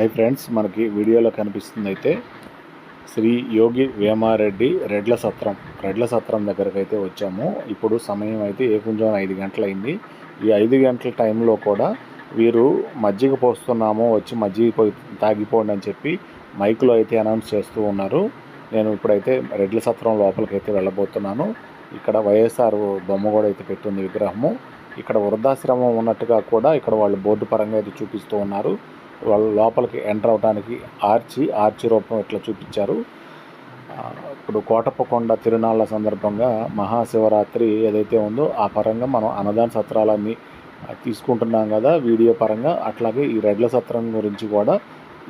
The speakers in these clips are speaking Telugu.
హాయ్ ఫ్రెండ్స్ మనకి వీడియోలో కనిపిస్తుంది అయితే శ్రీ యోగి వేమారెడ్డి రెడ్ల సత్రం. రెడ్ల సత్రం దగ్గరకు అయితే వచ్చాము. ఇప్పుడు సమయం అయితే ఏకుంజం ఐదు గంటలైంది. ఈ ఐదు గంటల టైంలో కూడా వీరు మజ్జిగ పోస్తున్నాము వచ్చి మజ్జిగ పోయి తాగిపోండి అని చెప్పి మైక్లో అయితే అనౌన్స్ చేస్తూ ఉన్నారు. నేను ఇప్పుడైతే రెడ్ల సత్రం లోపలికి అయితే వెళ్ళబోతున్నాను. ఇక్కడ వైఎస్ఆర్ బొమ్మ కూడా అయితే పెట్టింది విగ్రహము. ఇక్కడ వృద్ధాశ్రమం ఉన్నట్టుగా కూడా ఇక్కడ వాళ్ళు బోర్డు పరంగా అయితే చూపిస్తూ ఉన్నారు. వాళ్ళ లోపలికి ఎంటర్ అవడానికి ఆర్చి ఆర్చి రూపం ఇట్లా చూపించారు. ఇప్పుడు కోటప్పకొండ తిరునాళ్ళ సందర్భంగా మహాశివరాత్రి ఏదైతే ఉందో ఆ పరంగా మనం అన్నదాన సత్రాలన్నీ తీసుకుంటున్నాం కదా వీడియో పరంగా. అట్లాగే ఈ రెడ్ల సత్రం గురించి కూడా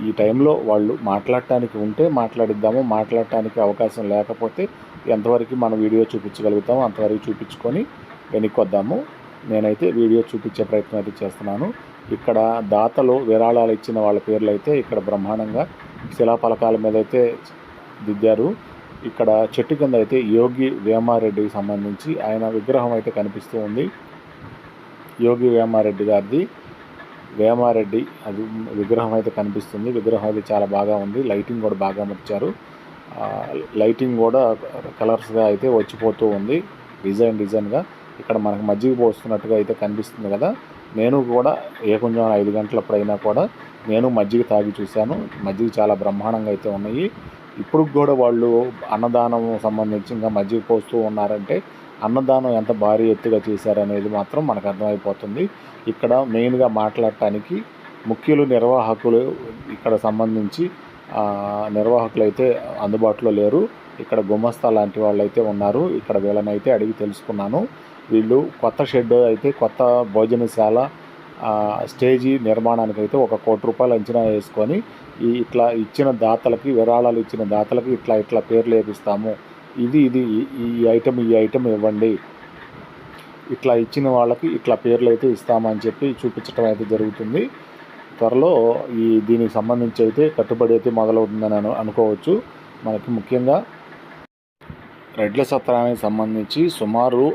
ఈ టైంలో వాళ్ళు మాట్లాడటానికి ఉంటే మాట్లాడిద్దాము మాట్లాడటానికి అవకాశం లేకపోతే ఎంతవరకు మనం వీడియో చూపించగలుగుతామో అంతవరకు చూపించుకొని వెనక్కి వద్దాము నేనైతే వీడియో చూపించే ప్రయత్నం అయితే చేస్తున్నాను. ఇక్కడ దాతలు విరాళాలు ఇచ్చిన వాళ్ళ పేర్లు అయితే ఇక్కడ బ్రహ్మాండంగా శిలాఫలకాల మీద అయితే దిద్దారు. ఇక్కడ చెట్టు కింద అయితే యోగి వేమారెడ్డికి సంబంధించి ఆయన విగ్రహం అయితే కనిపిస్తూ ఉంది. యోగి వేమారెడ్డి గారిది వేమారెడ్డి అది విగ్రహం అయితే కనిపిస్తుంది. విగ్రహం అయితే చాలా బాగా ఉంది. లైటింగ్ కూడా బాగా అమర్చారు. లైటింగ్ కూడా కలర్స్గా అయితే వచ్చిపోతూ ఉంది. డిజైన్ డిజైన్గా ఇక్కడ మనకు మజ్జిగ పోస్తున్నట్టుగా అయితే కనిపిస్తుంది కదా. నేను కూడా ఏ కొంచెం ఐదు గంటలప్పుడైనా కూడా నేను మజ్జిగ తాగి చూశాను. మజ్జిగ చాలా బ్రహ్మాండంగా అయితే ఉన్నాయి. ఇప్పుడు కూడా వాళ్ళు అన్నదానం సంబంధించి ఇంకా మజ్జిగ పోస్తూ ఉన్నారంటే అన్నదానం ఎంత భారీ ఎత్తుగా చేశారనేది మాత్రం మనకు అర్థమైపోతుంది. ఇక్కడ మెయిన్గా మాట్లాడటానికి ముఖ్యులు నిర్వాహకులు ఇక్కడ సంబంధించి నిర్వాహకులు అయితే అందుబాటులో లేరు. ఇక్కడ గుమస్తా లాంటి వాళ్ళు అయితే ఉన్నారు. ఇక్కడ వీళ్ళనైతే అడిగి తెలుసుకున్నాను. వీళ్ళు కొత్త షెడ్ అయితే కొత్త భోజనశాల స్టేజీ నిర్మాణానికి అయితే ఒక కోటి రూపాయలు అంచనా వేసుకొని ఈ ఇట్లా ఇచ్చిన దాతలకి విరాళాలు ఇచ్చిన దాతలకి ఇట్లా ఇట్లా పేర్లు వేపిస్తాము. ఇది ఇది ఈ- ఐటెం ఈ ఐటెం ఇవ్వండి. ఇట్లా ఇచ్చిన వాళ్ళకి ఇట్లా పేర్లు అయితే ఇస్తామని చెప్పి చూపించడం అయితే జరుగుతుంది. త్వరలో ఈ దీనికి సంబంధించి అయితే కట్టుబడి అయితే మొదలవుతుందని అనుకోవచ్చు. మనకి ముఖ్యంగా రెడ్ల సత్రానికి సంబంధించి సుమారు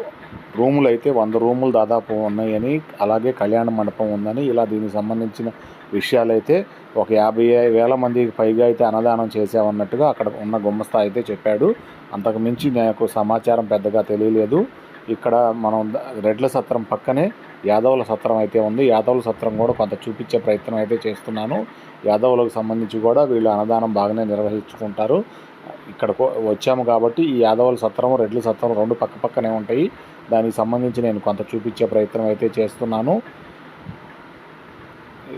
రూములు అయితే వంద రూములు దాదాపు ఉన్నాయని అలాగే కళ్యాణ మండపం ఉందని ఇలా దీనికి సంబంధించిన విషయాలైతే ఒక యాభై వేల మందికి పైగా అయితే అన్నదానం చేసామన్నట్టుగా అక్కడ ఉన్న గుమ్మస్తా అయితే చెప్పాడు. అంతకు మించి నాకు సమాచారం పెద్దగా తెలియలేదు. ఇక్కడ మనం రెడ్ల సత్రం పక్కనే యాదవుల సత్రం అయితే ఉంది. యాదవుల సత్రం కూడా కొంత చూపించే ప్రయత్నం అయితే చేస్తున్నాను. యాదవులకు సంబంధించి కూడా వీళ్ళు అన్నదానం బాగానే నిర్వహించుకుంటారు. ఇక్కడకు వచ్చాము కాబట్టి ఈ యాదవుల సత్రం రెడ్ల సత్రం రెండు పక్క పక్కనే ఉంటాయి. దానికి సంబంధించి నేను కొంత చూపించే ప్రయత్నం అయితే చేస్తున్నాను.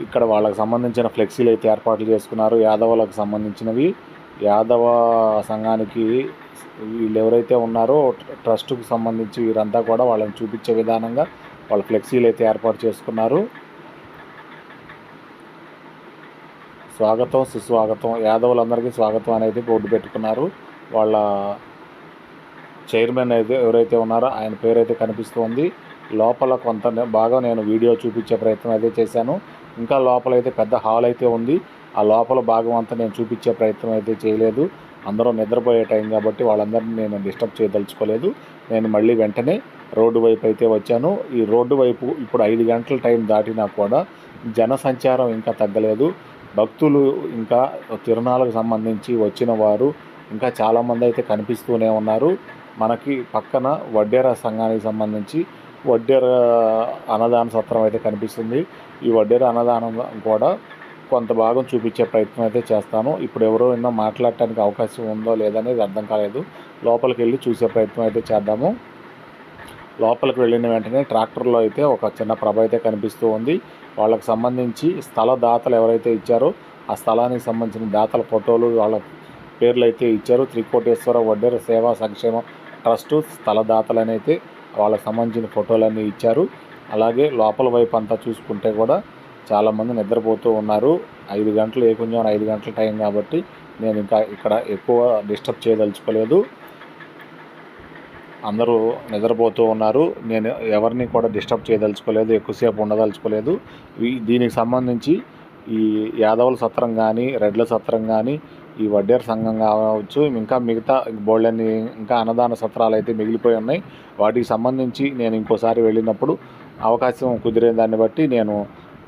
ఇక్కడ వాళ్ళకి సంబంధించిన ఫ్లెక్సీలు అయితే ఏర్పాట్లు చేసుకున్నారు. యాదవులకు సంబంధించినవి. యాదవ సంఘానికి వీళ్ళు ఎవరైతే ఉన్నారో ట్రస్ట్కు సంబంధించి వీరంతా కూడా వాళ్ళని చూపించే విధానంగా వాళ్ళ ఫ్లెక్సీలు అయితే ఏర్పాటు చేసుకున్నారు. స్వాగతం సుస్వాగతం యాదవులందరికీ స్వాగతం అనేది బోర్డు పెట్టుకున్నారు. వాళ్ళ చైర్మన్ అయితే ఎవరైతే ఉన్నారో ఆయన పేరు అయితే కనిపిస్తుంది లోపల కొంత బాగా నేను వీడియో చూపించే ప్రయత్నం అయితే చేశాను. ఇంకా లోపల అయితే పెద్ద హాల్ అయితే ఉంది. ఆ లోపల భాగం అంతా నేను చూపించే ప్రయత్నం అయితే చేయలేదు. అందరూ నిద్రపోయే టైం కాబట్టి వాళ్ళందరినీ నేను డిస్టర్బ్ చేయదలుచుకోలేదు. నేను మళ్ళీ వెంటనే రోడ్డు వైపు అయితే వచ్చాను. ఈ రోడ్డు వైపు ఇప్పుడు ఐదు గంటల టైం దాటినా కూడా జనసంచారం ఇంకా తగ్గలేదు. భక్తులు ఇంకా తిరునాళ్ళకు సంబంధించి వచ్చిన వారు ఇంకా చాలామంది అయితే కనిపిస్తూనే ఉన్నారు. మనకి పక్కన వడ్డేర సంఘానికి సంబంధించి వడ్డేర అన్నదాన సత్రం అయితే కనిపిస్తుంది. ఈ వడ్డేర అన్నదానం కూడా కొంత భాగం చూపించే ప్రయత్నం అయితే చేస్తాను. ఇప్పుడు ఎవరో ఎన్నో మాట్లాడటానికి అవకాశం ఉందో లేదనేది అర్థం కాలేదు. లోపలికి వెళ్ళి చూసే ప్రయత్నం అయితే చేద్దాము. లోపలికి వెళ్ళిన వెంటనే ట్రాక్టర్లో అయితే ఒక చిన్న ప్రభ అయితే కనిపిస్తూ ఉంది. వాళ్ళకి సంబంధించి స్థల దాతలు ఎవరైతే ఇచ్చారో ఆ స్థలానికి సంబంధించిన దాతల ఫోటోలు వాళ్ళ పేర్లు అయితే ఇచ్చారు. త్రికోటేశ్వర వడ్డేర సేవా సంక్షేమ ట్రస్టు స్థల అయితే వాళ్ళకి సంబంధించిన ఫోటోలన్నీ ఇచ్చారు. అలాగే లోపల వైపు అంతా చూసుకుంటే కూడా చాలామంది నిద్రపోతూ ఉన్నారు. ఐదు గంటలు ఏ కొంచెం ఐదు గంటల టైం కాబట్టి నేను ఇంకా ఇక్కడ ఎక్కువ డిస్టర్బ్ చేయదలుచుకోలేదు. అందరూ నిద్రపోతూ ఉన్నారు. నేను ఎవరిని కూడా డిస్టర్బ్ చేయదలుచుకోలేదు ఎక్కువసేపు ఉండదలుచుకోలేదు. దీనికి సంబంధించి ఈ యాదవుల సత్రం కానీ రెడ్ల సత్రం కానీ ఈ వడ్డేర సంఘం కావచ్చు ఇంకా మిగతా బోళ్ళని ఇంకా అన్నదాన సత్రాలు అయితే మిగిలిపోయి ఉన్నాయి. వాటికి సంబంధించి నేను ఇంకోసారి వెళ్ళినప్పుడు అవకాశం కుదిరే దాన్ని బట్టి నేను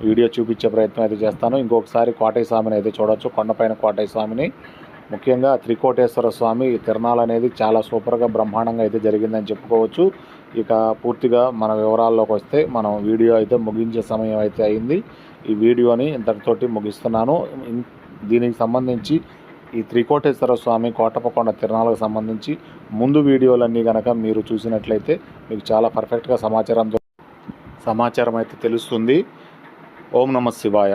వీడియో చూపించే ప్రయత్నం అయితే చేస్తాను. ఇంకొకసారి కోటయ్య స్వామిని అయితే చూడవచ్చు కొండపైన కోటయ్య స్వామిని ముఖ్యంగా త్రికోటేశ్వర స్వామి తిరణాలు అనేది చాలా సూపర్గా బ్రహ్మాండంగా అయితే జరిగిందని చెప్పుకోవచ్చు. ఇక పూర్తిగా మన వివరాల్లోకి వస్తే మనం వీడియో అయితే ముగించే సమయం అయితే అయింది. ఈ వీడియోని ఇంతటితోటి ముగిస్తున్నాను. దీనికి సంబంధించి ఈ త్రికోటేశ్వర స్వామి కోటపకొండ తిరణాలకు సంబంధించి ముందు వీడియోలన్నీ కనుక మీరు చూసినట్లయితే మీకు చాలా పర్ఫెక్ట్గా సమాచారం సమాచారం అయితే తెలుస్తుంది. ఓం నమ శివాయ.